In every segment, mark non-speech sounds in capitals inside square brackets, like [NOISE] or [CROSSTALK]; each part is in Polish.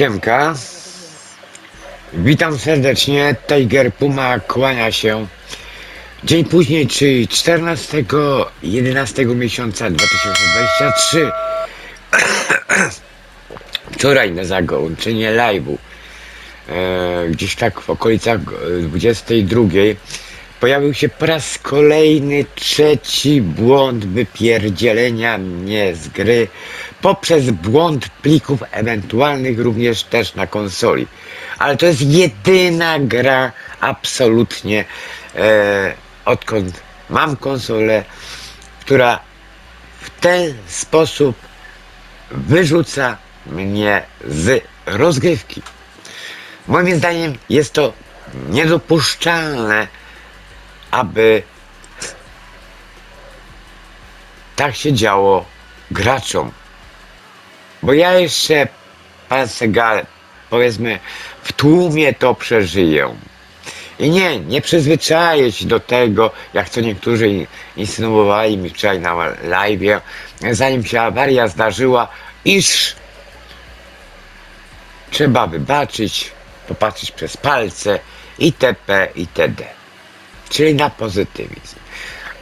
Siemka. Witam serdecznie. Tiger Puma kłania się. Dzień później, czyli 14 11 miesiąca 2023. [COUGHS] Wczoraj na zakończenie live'u, e, gdzieś tak w okolicach e, 22, pojawił się po raz kolejny trzeci błąd wypierdzielenia mnie z gry poprzez błąd plików ewentualnych również też na konsoli. Ale to jest jedyna gra absolutnie e, odkąd mam konsolę, która w ten sposób wyrzuca mnie z rozgrywki. Moim zdaniem jest to niedopuszczalne, aby tak się działo graczom. Bo ja jeszcze, pan Segal, powiedzmy, w tłumie to przeżyję. I nie, nie przyzwyczaję się do tego, jak to niektórzy in- insynuowali mi wczoraj na live, zanim się awaria zdarzyła, iż trzeba wybaczyć, popatrzeć przez palce itp. itd. Czyli na pozytywizm.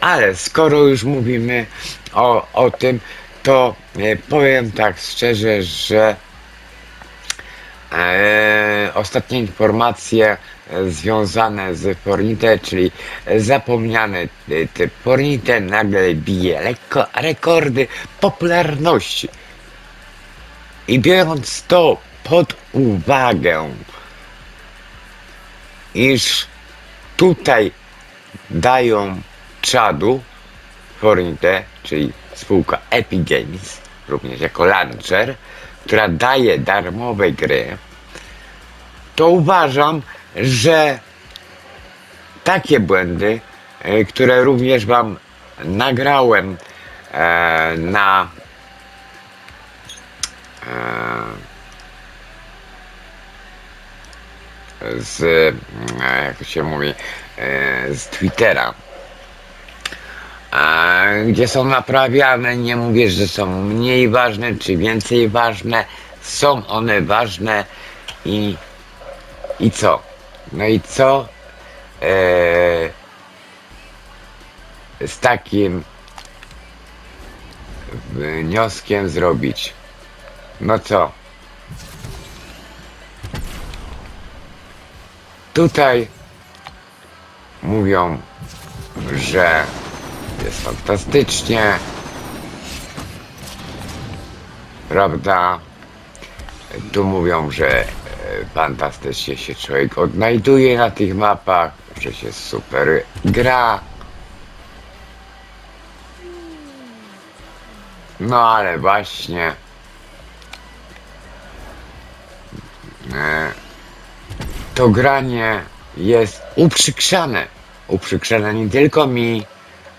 Ale skoro już mówimy o, o tym, to e, powiem tak szczerze, że e, ostatnie informacje e, związane z Fornite, czyli e, zapomniany typ Fornite nagle bije lekko rekordy popularności. I biorąc to pod uwagę, iż tutaj dają czadu Fornite, czyli spółka Epic Games, również jako launcher, która daje darmowe gry, to uważam, że takie błędy, e, które również Wam nagrałem e, na e, z, e, jak się mówi, z Twittera, gdzie są naprawiane, nie mówię, że są mniej ważne, czy więcej ważne, są one ważne i, i co? No i co e, z takim wnioskiem zrobić? No co? Tutaj mówią, że jest fantastycznie, prawda? Tu mówią, że e, fantastycznie się człowiek odnajduje na tych mapach, że się super gra. No ale właśnie e, to granie jest uprzykrzane. Uprzykrzane nie tylko mi,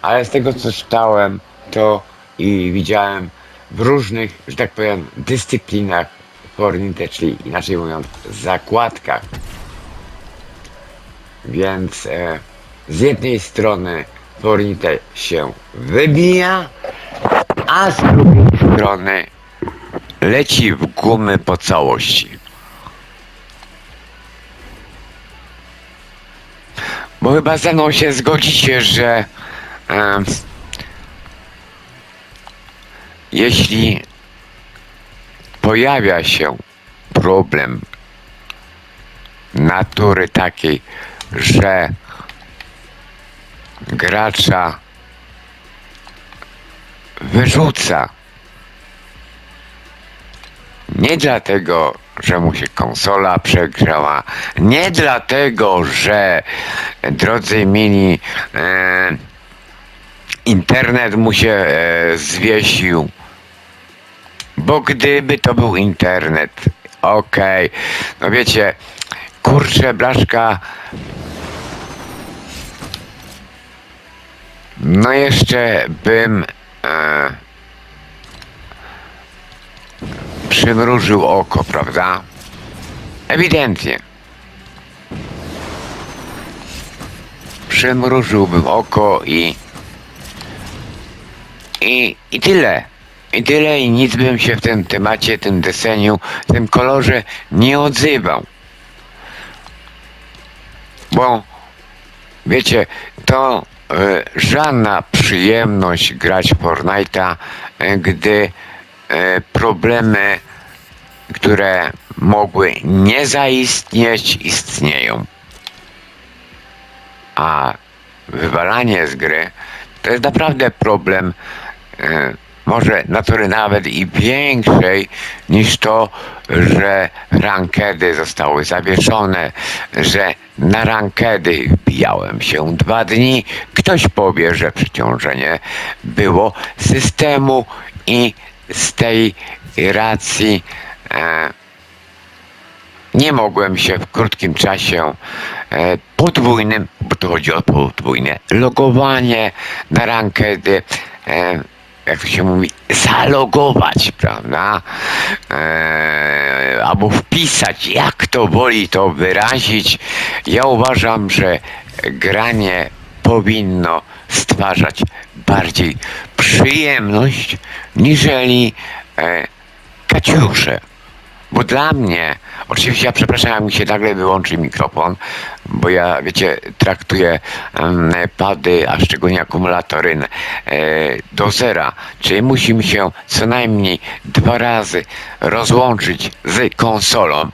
ale z tego co czytałem, to i widziałem w różnych, że tak powiem, dyscyplinach Fornite, czyli inaczej mówiąc, zakładkach. Więc e, z jednej strony Fornite się wybija, a z drugiej strony leci w gumy po całości. Bo chyba ze mną się zgodzicie, że em, jeśli pojawia się problem natury takiej, że gracza wyrzuca nie dlatego, że mu się konsola przegrzała, nie dlatego, że drodzy mili e, internet mu się e, zwiesił, bo gdyby to był internet, okej, no wiecie, kurczę, blaszka, no jeszcze bym e, przymrużył oko, prawda? Ewidentnie. Przymrużyłbym oko i i, i tyle. I tyle i nic bym się w tym temacie, tym deseniu, tym kolorze nie odzywał. Bo wiecie, to e, żadna przyjemność grać Fortnite'a, e, gdy problemy, które mogły nie zaistnieć, istnieją. A wywalanie z gry to jest naprawdę problem, e, może natury nawet i większej niż to, że rankedy zostały zawieszone, że na rankedy wbijałem się dwa dni. Ktoś powie, że przeciążenie było systemu i z tej racji e, nie mogłem się w krótkim czasie e, podwójnym, bo to chodzi o podwójne logowanie na rankedy, jak się mówi, zalogować, prawda? E, albo wpisać, jak to woli to wyrazić. Ja uważam, że granie powinno bardziej przyjemność, niżeli e, kaciusze. Bo dla mnie, oczywiście ja przepraszam, jak mi się nagle wyłączy mikrofon, bo ja, wiecie, traktuję pady, a szczególnie akumulatory e, do zera, czyli musimy się co najmniej dwa razy rozłączyć z konsolą.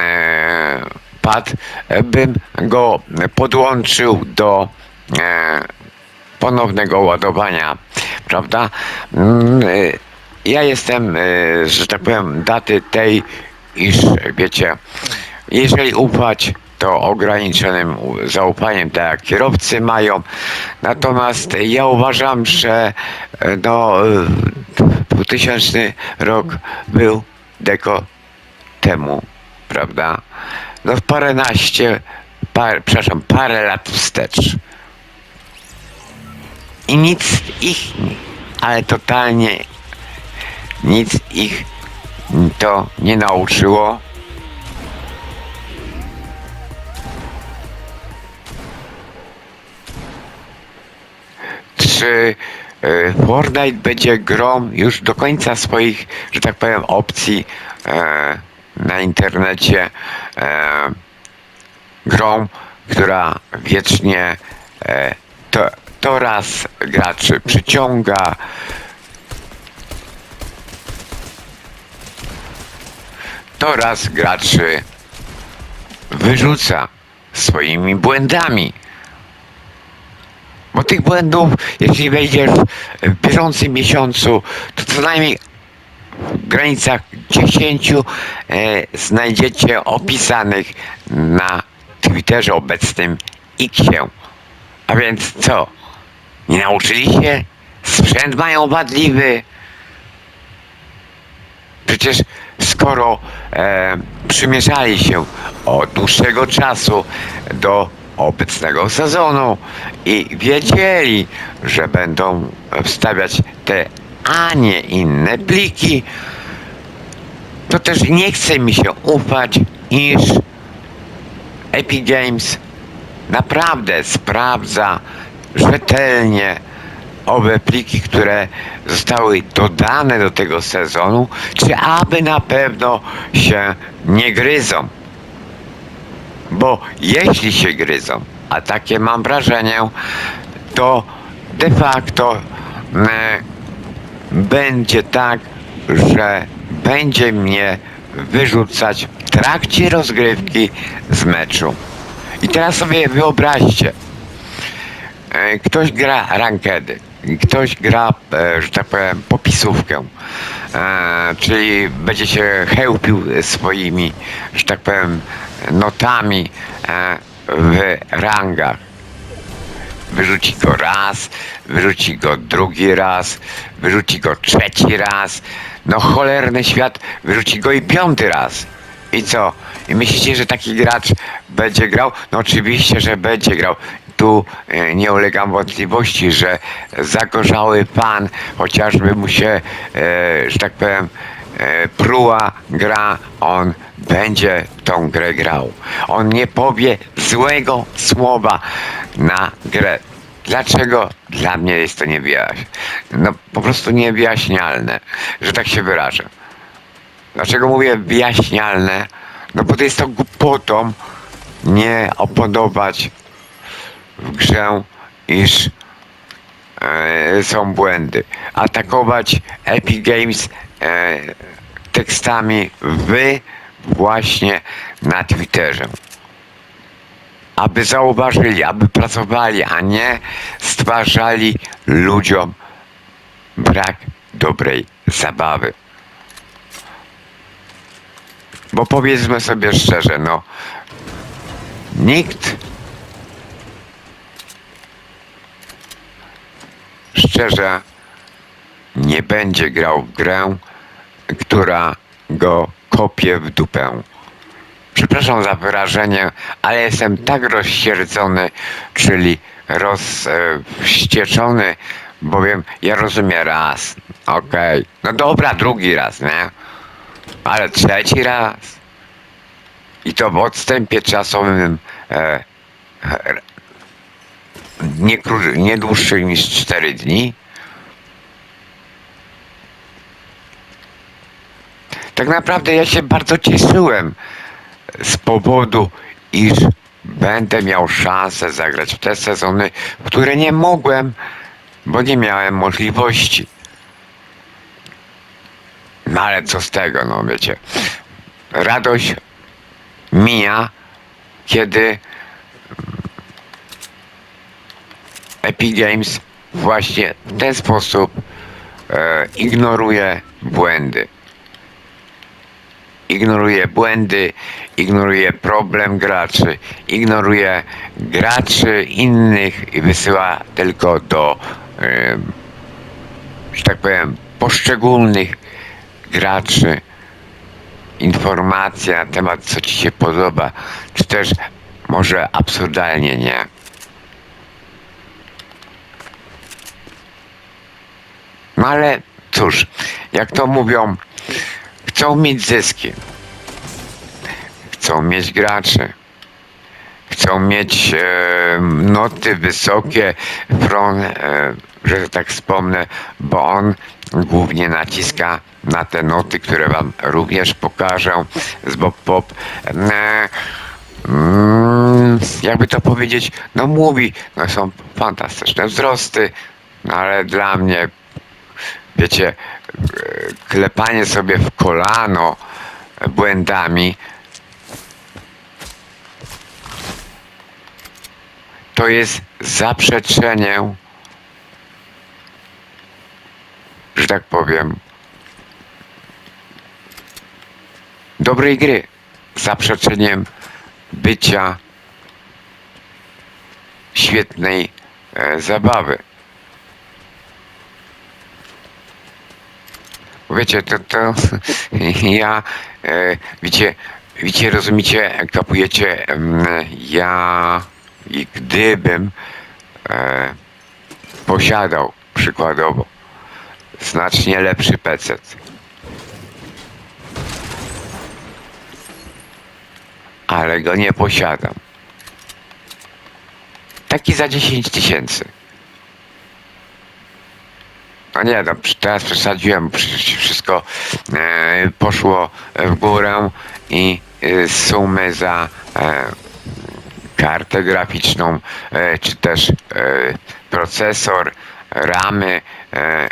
E, pad, bym go podłączył do e, ponownego ładowania, prawda? Mm, e, ja jestem, e, że tak powiem, daty tej, iż wiecie, jeżeli ufać, to ograniczonym zaufaniem, tak jak kierowcy mają. Natomiast ja uważam, że e, no, e, 2000 rok był deko temu, prawda? No paręnaście, par, przepraszam, parę lat wstecz. I nic ich, ale totalnie nic ich to nie nauczyło. Czy e, Fortnite będzie grą już do końca swoich, że tak powiem, opcji e, na internecie e, grą, która wiecznie e, to, to raz graczy przyciąga, to raz graczy wyrzuca swoimi błędami. Bo tych błędów, jeśli wejdziesz w bieżącym miesiącu, to co najmniej w granicach 10 e, znajdziecie opisanych na Twitterze obecnym Xie. A więc co? Nie nauczyli się? Sprzęt mają wadliwy? Przecież skoro e, przymierzali się od dłuższego czasu do obecnego sezonu i wiedzieli, że będą wstawiać te, a nie inne pliki, to też nie chce mi się ufać, iż Epic Games naprawdę sprawdza rzetelnie owe pliki, które zostały dodane do tego sezonu, czy aby na pewno się nie gryzą. Bo jeśli się gryzą, a takie mam wrażenie, to de facto e, będzie tak, że będzie mnie wyrzucać w trakcie rozgrywki z meczu. I teraz sobie wyobraźcie, ktoś gra rankedy, ktoś gra, e, że tak powiem, popisówkę, e, czyli będzie się chełpił swoimi, że tak powiem, notami e, w rangach. Wyrzuci go raz, wyrzuci go drugi raz, wyrzuci go trzeci raz. No cholerny świat, wyrzuci go i piąty raz. I co? I myślicie, że taki gracz będzie grał? No oczywiście, że będzie grał. Tu e, nie ulegam wątpliwości, że zagorzały pan, chociażby mu się, e, że tak powiem, e, pruła gra, on będzie tą grę grał. On nie powie złego słowa na grę. Dlaczego? Dla mnie jest to niewyjaśnione. No po prostu niewyjaśnialne, że tak się wyrażę. Dlaczego mówię wyjaśnialne? No bo to jest to głupotą nie opodować w grze, iż e, są błędy. Atakować Epic Games e, tekstami wy właśnie na Twitterze. Aby zauważyli, aby pracowali, a nie stwarzali ludziom brak dobrej zabawy. Bo powiedzmy sobie szczerze, no nikt szczerze nie będzie grał w grę, która go kopie w dupę. Przepraszam za wyrażenie, ale jestem tak rozsierdzony, czyli rozwścieczony, bowiem ja rozumiem raz, okej, no dobra, drugi raz, nie? Ale trzeci raz i to w odstępie czasowym e, e, nie, nie dłuższym niż 4 dni. Tak naprawdę ja się bardzo cieszyłem z powodu, iż będę miał szansę zagrać w te sezony, które nie mogłem, bo nie miałem możliwości. No ale co z tego, no wiecie. Radość mija, kiedy Epic Games właśnie w ten sposób e, ignoruje błędy. Ignoruje błędy, ignoruje problem graczy, ignoruje graczy innych i wysyła tylko do, e, że tak powiem, poszczególnych graczy informacja na temat, co ci się podoba, czy też może absurdalnie nie. No ale cóż, jak to mówią, chcą mieć zyski. Chcą mieć graczy. Chcą mieć e, noty wysokie, Fron, e, że tak wspomnę, bo on głównie naciska na te noty, które wam również pokażę z Bob Pop. E, mm, jakby to powiedzieć, no mówi, no są fantastyczne wzrosty, no ale dla mnie wiecie, e, klepanie sobie w kolano błędami to jest zaprzeczenie, że tak powiem, dobrej gry. Zaprzeczeniem bycia świetnej e, zabawy. Wiecie, to, to [LAUGHS] ja, e, wiecie, wiecie, rozumiecie, kapujecie, ja gdybym e, posiadał przykładowo znacznie lepszy PC, ale go nie posiadam. Taki za 10 tysięcy. No nie, no teraz przesadziłem, przecież wszystko e, poszło w górę i e, sumy za e, kartę graficzną, e, czy też e, procesor, ramy, e,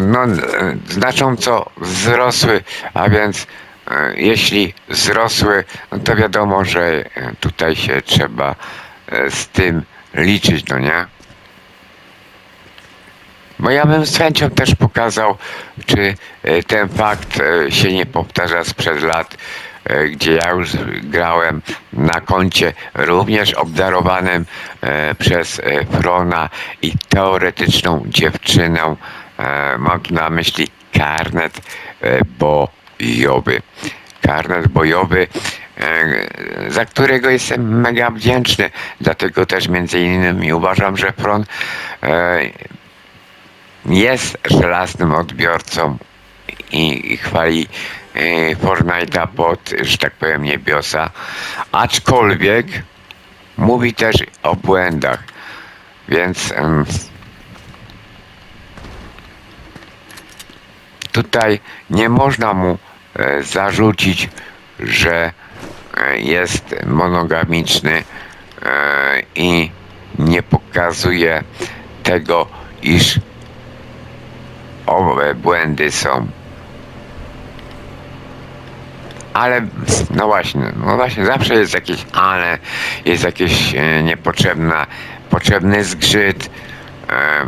no, e, znacząco wzrosły, a więc e, jeśli wzrosły, no to wiadomo, że e, tutaj się trzeba z tym liczyć, no nie? Bo ja bym z chęcią też pokazał, czy e, ten fakt e, się nie powtarza sprzed lat, e, gdzie ja już grałem na koncie również obdarowanym przez Frona i teoretyczną dziewczynę. Mam tu na myśli karnet bojowy. Karnet bojowy, za którego jestem mega wdzięczny. Dlatego też między innymi uważam, że Fron jest żelaznym odbiorcą i, i chwali e, Fortnite'a pod, że tak powiem, niebiosa, aczkolwiek mówi też o błędach. Więc tutaj nie można mu e, zarzucić, że e, jest monogamiczny e, i nie pokazuje tego, iż owe błędy są. Ale, no właśnie, no właśnie, zawsze jest jakieś ale, jest jakieś e, niepotrzebna, potrzebny zgrzyt. E,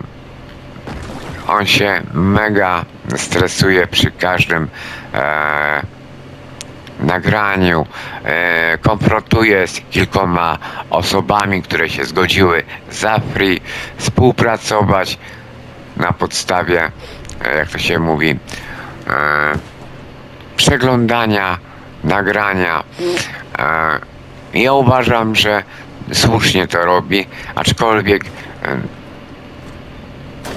on się mega stresuje przy każdym e, nagraniu, e, konfrontuje z kilkoma osobami, które się zgodziły za free współpracować na podstawie, jak to się mówi, e, przeglądania nagrania. E, ja uważam, że słusznie to robi, aczkolwiek e,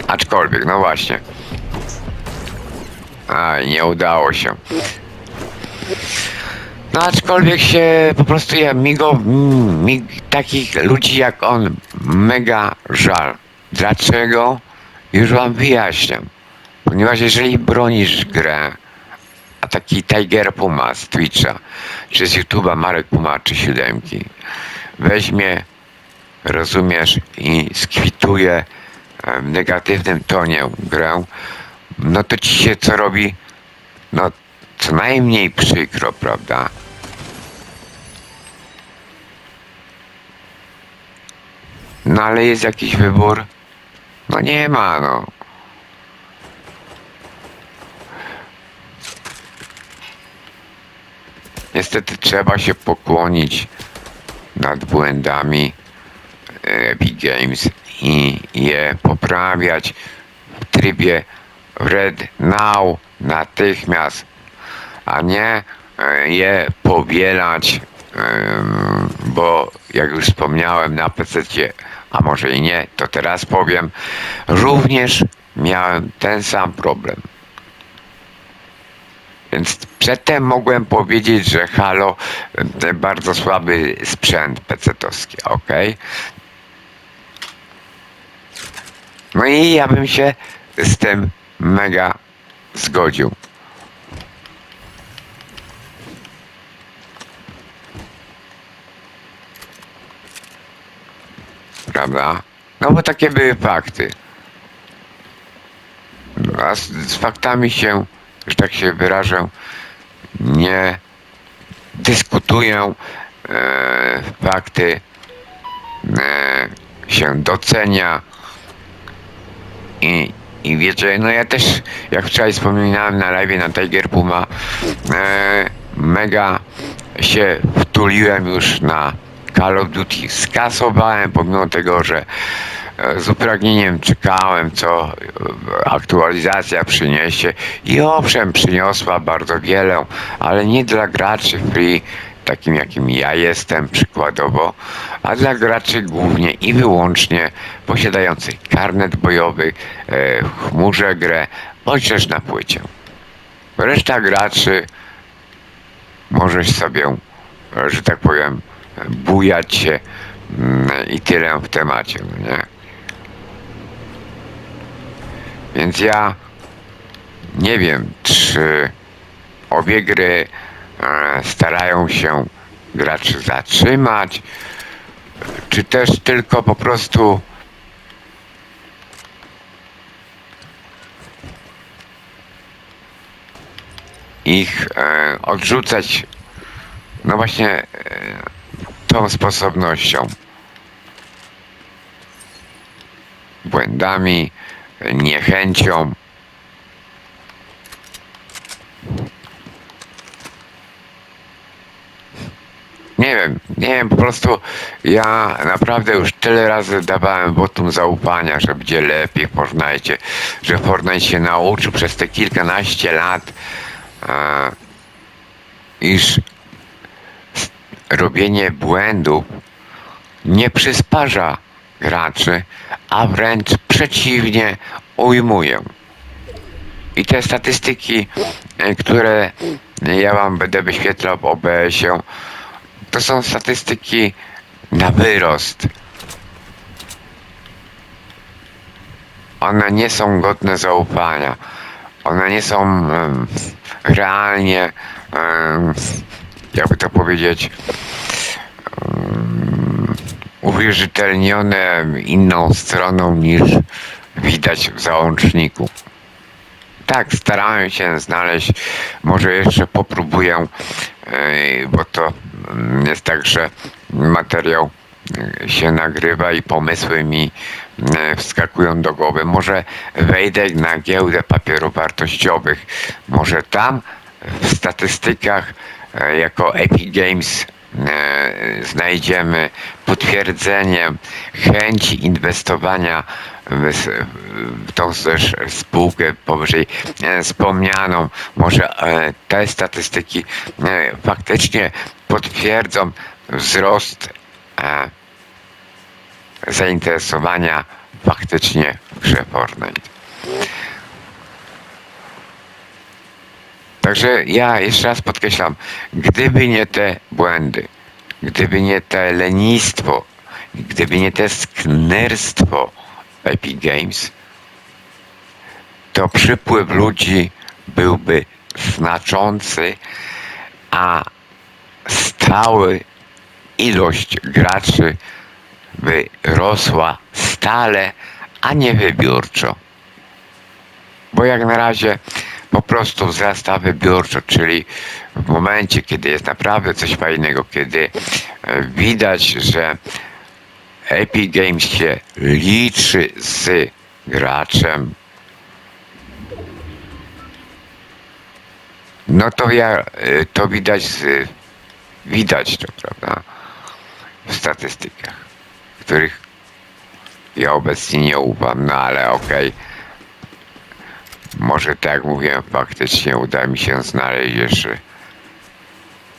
aczkolwiek, no właśnie. A, nie udało się. No aczkolwiek się po prostu ja mi go, mi takich ludzi jak on mega żal. Dlaczego? Już wam wyjaśniam. Ponieważ jeżeli bronisz grę, a taki Tiger Puma z Twitcha, czy z YouTube'a Marek Puma, czy siódemki, weźmie, rozumiesz, i skwituje w negatywnym tonie grę, no to ci się co robi? No co najmniej przykro, prawda? No ale jest jakiś wybór? No nie ma, no. Niestety trzeba się pokłonić nad błędami Epic Games i je poprawiać w trybie Red Now natychmiast, a nie e, je powielać, bo jak już wspomniałem na PC, a może i nie, to teraz powiem, również miałem ten sam problem. Więc przedtem mogłem powiedzieć, że Halo to bardzo słaby sprzęt PC-towski, ok? No i ja bym się z tym mega zgodził. Prawda? No bo takie były fakty. A z, z faktami się, że tak się wyrażę, nie dyskutuję. E, fakty e, się docenia i, i wiecie, no ja też, jak wczoraj wspominałem na live na Tiger Puma, e, mega się wtuliłem już na Call of Duty. Skasowałem, pomimo tego, że z upragnieniem czekałem, co e, aktualizacja przyniesie. I owszem, przyniosła bardzo wiele, ale nie dla graczy free, takim jakim ja jestem przykładowo, a dla graczy głównie i wyłącznie posiadających karnet bojowy, e, chmurze grę, bądź też na płycie. Reszta graczy możesz sobie, e, że tak powiem, bujać się mm, i tyle w temacie, no nie? Więc ja nie wiem, czy obie gry e, starają się graczy zatrzymać, czy też tylko po prostu ich e, odrzucać no właśnie e, tą sposobnością błędami niechęcią. Nie wiem, nie wiem, po prostu ja naprawdę już tyle razy dawałem wotum zaufania, że będzie lepiej w Fortnite, że Fortnite się nauczył przez te kilkanaście lat, e, iż robienie błędów nie przysparza graczy, a wręcz przeciwnie ujmuje. I te statystyki, e, które ja wam będę wyświetlał w OBS-ie, to są statystyki na wyrost. one nie są godne zaufania. One nie są em, realnie, em, jakby to powiedzieć, em, uwierzytelnione inną stroną niż widać w załączniku. Tak, starałem się znaleźć, może jeszcze popróbuję, yy, bo to jest tak, że materiał się nagrywa i pomysły mi yy, wskakują do głowy. Może wejdę na giełdę papierów wartościowych. Może tam w statystykach yy, jako Epic Games e, znajdziemy potwierdzenie chęci inwestowania w, tą też spółkę powyżej e, wspomnianą. Może e, te statystyki e, faktycznie potwierdzą wzrost e, zainteresowania faktycznie w Fortnite. Także ja jeszcze raz podkreślam, gdyby nie te błędy, gdyby nie te lenistwo, gdyby nie te sknerstwo Epic Games, to przypływ ludzi byłby znaczący, a stały ilość graczy by rosła stale, a nie wybiórczo. Bo jak na razie po prostu wzrasta wybiórczo, czyli w momencie, kiedy jest naprawdę coś fajnego, kiedy e, widać, że Epic Games się liczy z graczem, no to ja, e, to widać z, widać to, prawda, w statystykach, których ja obecnie nie ufam, no ale okej. Może tak jak mówiłem, faktycznie uda mi się znaleźć jeszcze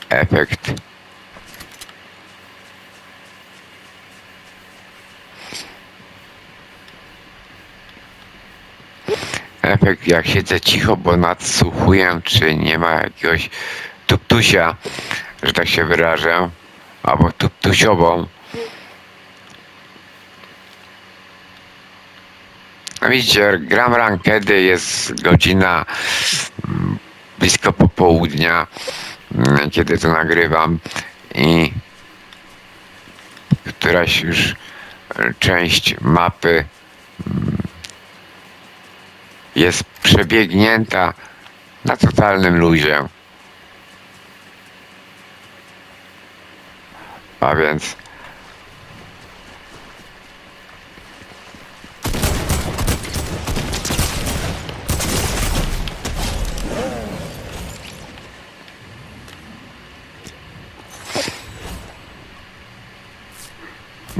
efekt. Efekt jak siedzę cicho, bo nadsłuchuję, czy nie ma jakiegoś tuptusia, że tak się wyrażę, albo tuptusiową. No widzicie, gram rankedy, jest godzina mm, blisko popołudnia, mm, kiedy to nagrywam i któraś już część mapy mm, jest przebiegnięta na totalnym luzie. A więc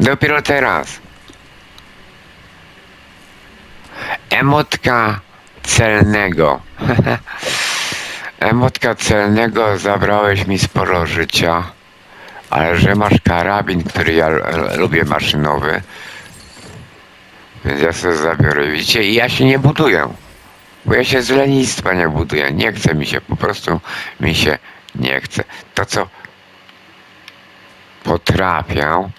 Dopiero teraz. Emotka celnego. [LAUGHS] Emotka celnego zabrałeś mi sporo życia, ale że masz karabin, który ja lubię maszynowy, więc ja sobie zabiorę. Widzicie, i ja się nie buduję, bo ja się z lenistwa nie buduję. Nie chce mi się, po prostu mi się nie chce. To, co potrafię,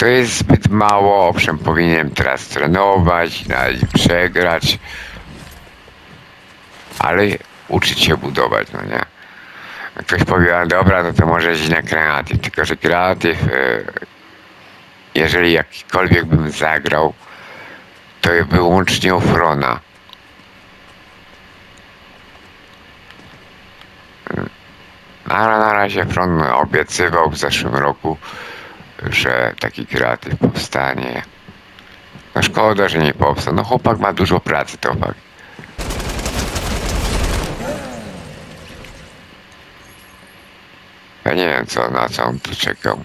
To jest zbyt mało, owszem, powinienem teraz trenować, nawet przegrać, ale uczyć się budować, no nie? Ktoś powie, dobra, no to może iść na kreatyw, tylko że kreatyw, e, jeżeli jakikolwiek bym zagrał, to wyłącznie ofrona. Ale na razie Fron obiecywał w zeszłym roku, że taki kreatyw powstanie. No szkoda, że nie powstał. No chłopak ma dużo pracy, to fakt. Ja nie wiem co, na co on tu czekał.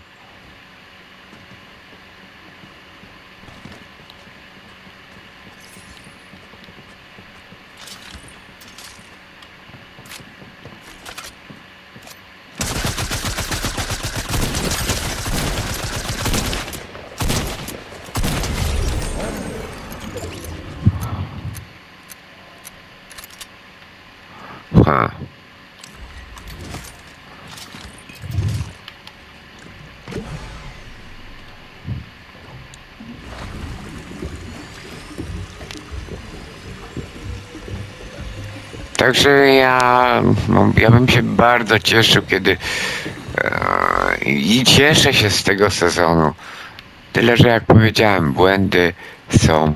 Także ja, no, ja bym się bardzo cieszył, kiedy e, i cieszę się z tego sezonu. Tyle, że jak powiedziałem, błędy są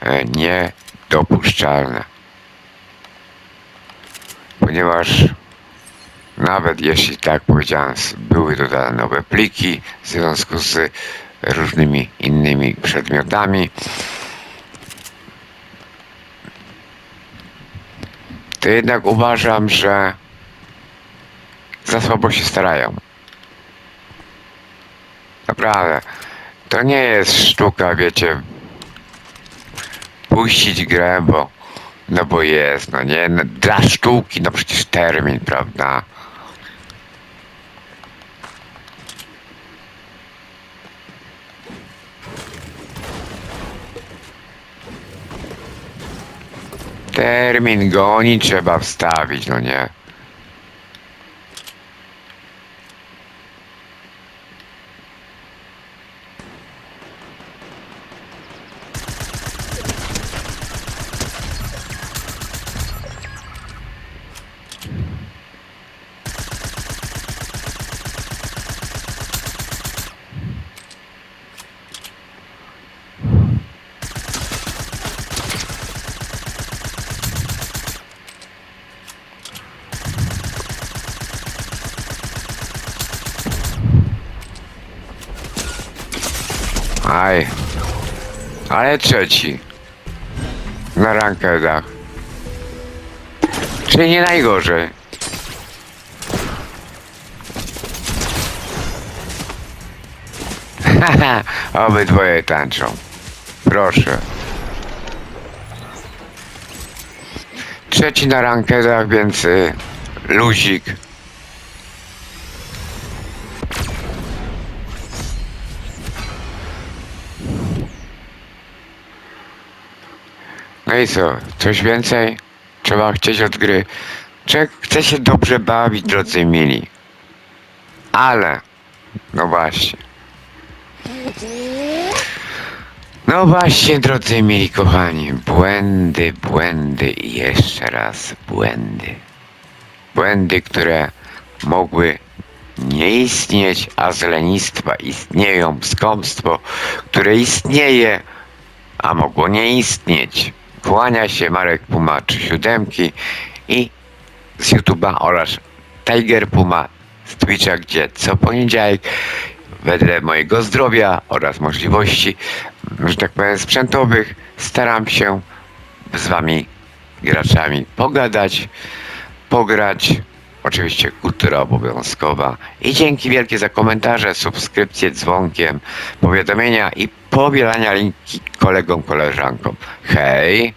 e, niedopuszczalne. Ponieważ nawet jeśli tak powiedziałem, były dodane nowe pliki w związku z różnymi innymi przedmiotami, to jednak uważam, że za słabo się starają. Naprawdę. To nie jest sztuka, wiecie, puścić grę, bo no bo jest, no nie, no, dla sztuki, no przecież termin, prawda? Termin goni trzeba wstawić, no nie? Aj. Ale trzeci. Na rankedach. Czyli nie najgorzej. Haha, [LAUGHS] obydwoje tańczą. Proszę. Trzeci na rankedach, więc y, luzik. No i co? Coś więcej? Trzeba chcieć od gry. Człowiek chce się dobrze bawić, drodzy mili. Ale, no właśnie. No właśnie, drodzy mili kochani, błędy, błędy i jeszcze raz błędy. Błędy, które mogły nie istnieć, a z lenistwa istnieją skąpstwo, które istnieje, a mogło nie istnieć. Kłania się Marek Puma czy siódemki i z YouTube'a oraz Tiger Puma z Twitcha, gdzie co poniedziałek wedle mojego zdrowia oraz możliwości, że tak powiem, sprzętowych staram się z wami graczami pogadać, pograć. Oczywiście kultura obowiązkowa. I dzięki wielkie za komentarze, subskrypcje, dzwonkiem, powiadomienia i powielania linki kolegom, koleżankom. Hej!